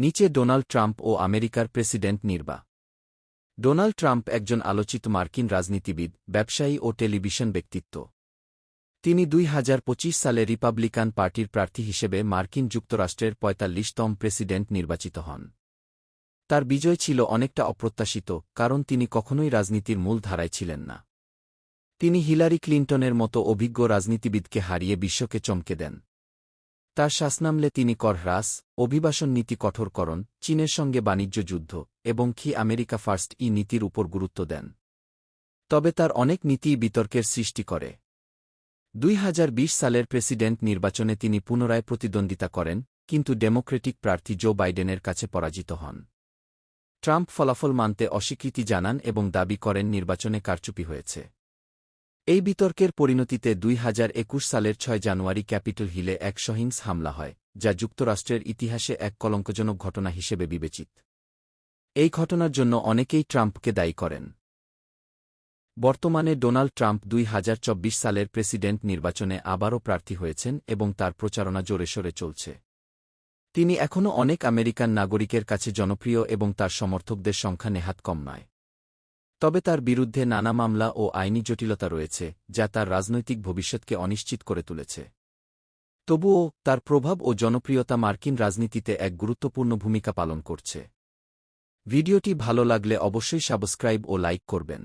নিচে Donald Trump ও আমেরিকার president নির্বা। Donald Trump একজন আলোচিত মার্কিন রাজনীতিবিদ, ব্যবসায়ী ও টেলিভিশন ব্যক্তিত্ব। তিনি দুই হাজার পঁচিশ সালে রিপাবলিকান পার্টির প্রার্থী হিসেবে মার্কিন যুক্তরাষ্ট্রের পঁয়তাল্লিশতম প্রেসিডেন্ট নির্বাচিত হন। তার বিজয় ছিল অনেকটা অপ্রত্যাশিত, কারণ তিনি কখনোই রাজনীতির মূল ধারায় ছিলেন না। তিনি হিলারি ক্লিন্টনের মতো অভিজ্ঞ রাজনীতিবিদকে হারিয়ে বিশ্বকে চমকে দেন। তার শাসনামলে তিনি কর হ্রাস, অভিবাসন নীতি কঠোরকরণ, চীনের সঙ্গে বাণিজ্য যুদ্ধ এবং কি আমেরিকা ফার্স্ট ই নীতির উপর গুরুত্ব দেন। তবে তার অনেক নীতিই বিতর্কের সৃষ্টি করে। দুই হাজার বিশ সালের প্রেসিডেন্ট নির্বাচনে তিনি পুনরায় প্রতিদ্বন্দ্বিতা করেন, কিন্তু ডেমোক্রেটিক প্রার্থী জো বাইডেনের কাছে পরাজিত হন। ট্রাম্প ফলাফল মানতে অস্বীকৃতি জানান এবং দাবি করেন নির্বাচনে কারচুপি হয়েছে। এই বিতর্কের পরিণতিতে দুই হাজার একুশ সালের ছয় জানুয়ারি ক্যাপিটল হিলে এক সহিংস হামলা হয়, যা যুক্তরাষ্ট্রের ইতিহাসে এক কলঙ্কজনক ঘটনা হিসেবে বিবেচিত। এই ঘটনার জন্য অনেকেই ট্রাম্পকে দায়ী করেন। বর্তমানে ডোনাল্ড ট্রাম্প দুই হাজার চব্বিশ সালের প্রেসিডেন্ট নির্বাচনে আবারও প্রার্থী হয়েছেন এবং তার প্রচারণা জোরেশোরে চলছে। তিনি এখনও অনেক আমেরিকান নাগরিকের কাছে জনপ্রিয় এবং তার সমর্থকদের সংখ্যা নেহাত কম নয়। তবে তার বিরুদ্ধে নানা মামলা ও আইনি জটিলতা রয়েছে, যা তার রাজনৈতিক ভবিষ্যৎকে অনিশ্চিত করে তুলেছে। তবুও, তার প্রভাব ও জনপ্রিয়তা মার্কিন রাজনীতিতে এক গুরুত্বপূর্ণ ভূমিকা পালন করছে। ভিডিওটি ভালো লাগলে অবশ্যই সাবস্ক্রাইব ও লাইক করবেন।